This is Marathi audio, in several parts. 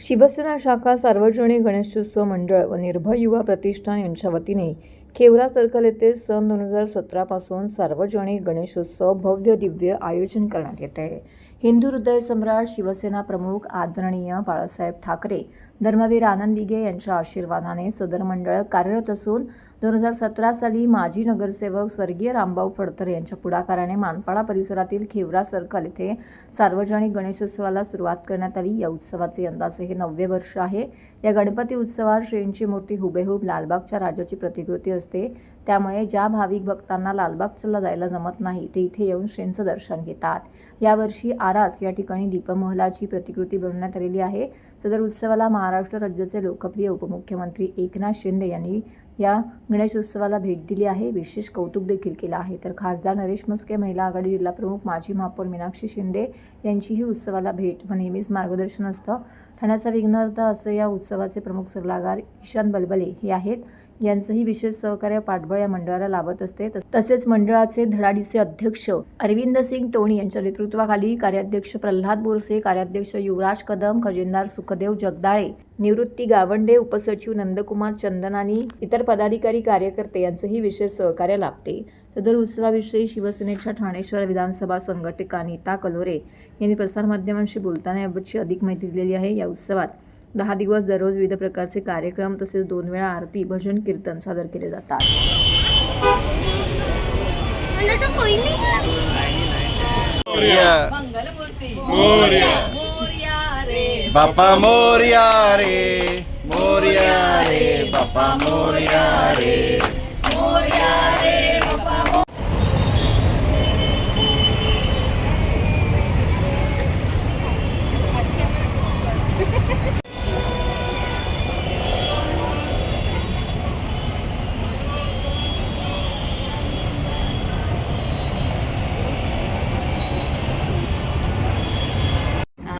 शिवसेना शाखा सार्वजनिक गणेशोत्सव मंडळ व निर्भय युवा प्रतिष्ठान यांच्या वतीने खेवरा सर्कल येथे सन दोन हजार सतरापासून सार्वजनिक गणेशोत्सव भव्य दिव्य आयोजन करण्यात येत आहे. हिंदू हृदय सम्राट शिवसेना प्रमुख आदरणीय बाळासाहेब ठाकरे धर्मवीर आनंदिगे यांच्या आशीर्वादाने सदर मंडळ कार्यरत असून दोन हजार सतरा साली माजी नगरसेवक स्वर्गीय रामभाऊ फडतर यांच्या पुढाकाराने मानपाडा परिसरातील खेवरा सर्कल येथे सार्वजनिक गणेशोत्सवाला सुरुवात करण्यात आली. या उत्सवाचे यंदाचे हे नववे वर्ष आहे. या गणपती उत्सवात श्रेणीची मूर्ती हुबेहूब लालबागच्या राजाची प्रतिकृती असते. त्यामुळे ज्या भाविक भक्तांना लालबागच्याला जायला जमत नाही ते इथे येऊन श्रेणीचं दर्शन घेतात. यावर्षी आरास या ठिकाणी दीपमहलाची प्रतिकृती बनवण्यात आलेली आहे. सदर उत्सवाला महाराष्ट्र राज्याचे लोकप्रिय उपमुख्यमंत्री एकनाथ शिंदे यांनी या गणेशोत्सवाला भेट दिली आहे. विशेष कौतुक देखील केलं आहे. तर खासदार नरेश मस्के महिला आघाडी जिल्हा प्रमुख माजी महापौर मीनाक्षी शिंदे यांचीही उत्सवाला भेट व नेहमीच मार्गदर्शन असतं. ठाण्याचा विघ्नहर्ता असे या उत्सवाचे प्रमुख सल्लागार ईशान बलबले हे आहेत. यांचंही विशेष सहकार्य पाठबळ या मंडळाला लाभत असते. तस- तसेच मंडळाचे धडाडीचे अध्यक्ष अरविंद सिंग टोणी यांच्या नेतृत्वाखाली कार्याध्यक्ष प्रल्हाद बोरसे कार्याध्यक्ष युवराज कदम खजिनदार सुखदेव जगदाळे निवृत्ती गावंडे उपसचिव नंदकुमार चंदन आणि इतर पदाधिकारी कार्यकर्ते यांचंही विशेष सहकार्य लाभते. सदर उत्सवाविषयी शिवसेनेच्या ठाणेश्वर विधानसभा संघटका नीता कलोरे यांनी प्रसारमाध्यमांशी बोलताना याबाबतची अधिक माहिती दिलेली आहे. या उत्सवात दहा दिवस दररोज विविध प्रकारचे कार्यक्रम तसेच दोन वेळा आरती भजन कीर्तन सादर केले जातात. अंदर तो कोई नहीं है मोरया. मंगलमूर्ती मोरया. मोरया रे बापा मोरया रे मोरया रे बापा मोरया रे.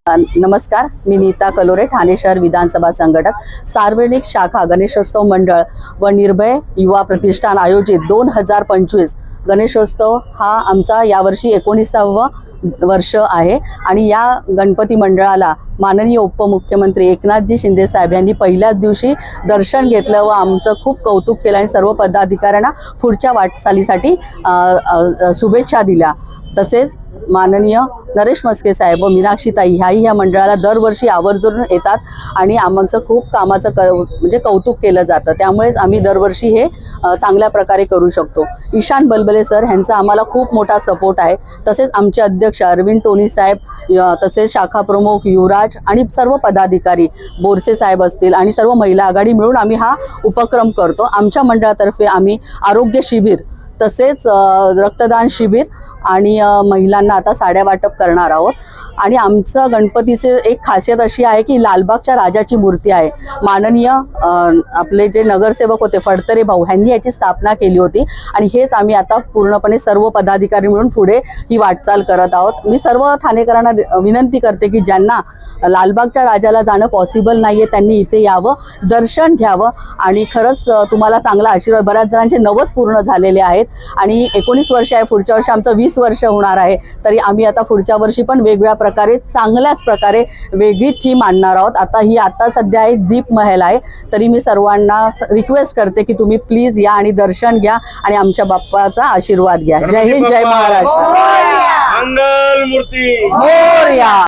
नमस्कार मी नीता कलोरे ठाणे शहर विधानसभा संघटक सार्वजनिक शाखा गणेशोत्सव मंडळ व निर्भय युवा प्रतिष्ठान आयोजित दोन हजार पंचवीस गणेशोत्सव हा आमचा यावर्षी एकोणीसावं वर्ष आहे. आणि या गणपती मंडळाला माननीय उपमुख्यमंत्री एकनाथजी शिंदेसाहेब यांनी पहिल्याच दिवशी दर्शन घेतलं व आमचं खूप कौतुक केलं आणि सर्व पदाधिकाऱ्यांना पुढच्या वाटचालीसाठी शुभेच्छा दिल्या. तसेच माननीय नरेश मस्के साहेब व मीनाक्षीताई ह्याही ह्या मंडळाला दरवर्षी आवर्जून येतात आणि आमचं खूप कामाचं क म्हणजे कौतुक केलं जातं. त्यामुळेच आम्ही दरवर्षी हे चांगल्या प्रकारे करू शकतो. ईशान बलबले सर ह्यांचा आम्हाला खूप मोठा सपोर्ट आहे. तसेच आमचे अध्यक्ष अरविंद टोनी साहेब तसेच शाखा प्रमुख युवराज आणि सर्व पदाधिकारी बोरसे साहेब असतील आणि सर्व महिला आघाडी मिळून आम्ही हा उपक्रम करतो. आमच्या मंडळातर्फे आम्ही आरोग्य शिबिर तसेच रक्तदान शिबिर आणि महिलांना आता साड्या वाटप करणार आहोत. आणि आमचं गणपतीचे एक खासियत अशी आहे की लालबागच्या राजाची मूर्ती आहे. माननीय आपले जे नगरसेवक होते फडतरे भाऊ ह्यांनी याची स्थापना केली होती. आणि हेच आम्ही आता पूर्णपणे सर्व पदाधिकारी मिळून पुढे ही वाटचाल करत आहोत. मी सर्व ठाणेकरांना विनंती करते की ज्यांना लालबागच्या राजाला जाणं पॉसिबल नाही आहे त्यांनी इथे यावं दर्शन घ्यावं. आणि खरंच तुम्हाला चांगला आशीर्वाद. बऱ्याच जणांचे नवस पूर्ण झालेले आहेत. आणि एकोणीस वर्ष आहे पुढच्या वर्षी आमचं वीस वीस वर्ष होणार आहे. तरी आम्ही आता पुढच्या वर्षी पण वेगवेगळ्या प्रकारे चांगल्याच प्रकारे वेगळी थीम आणणार आहोत. आता ही आता सध्या आहे दीप महल आहे. तरी मी सर्वांना रिक्वेस्ट करते की तुम्ही प्लीज या आणि दर्शन घ्या आणि आमच्या बाप्पाचा आशीर्वाद घ्या. जय हिंद जय महाराष्ट्र. मंगल मूर्ती. मोरया.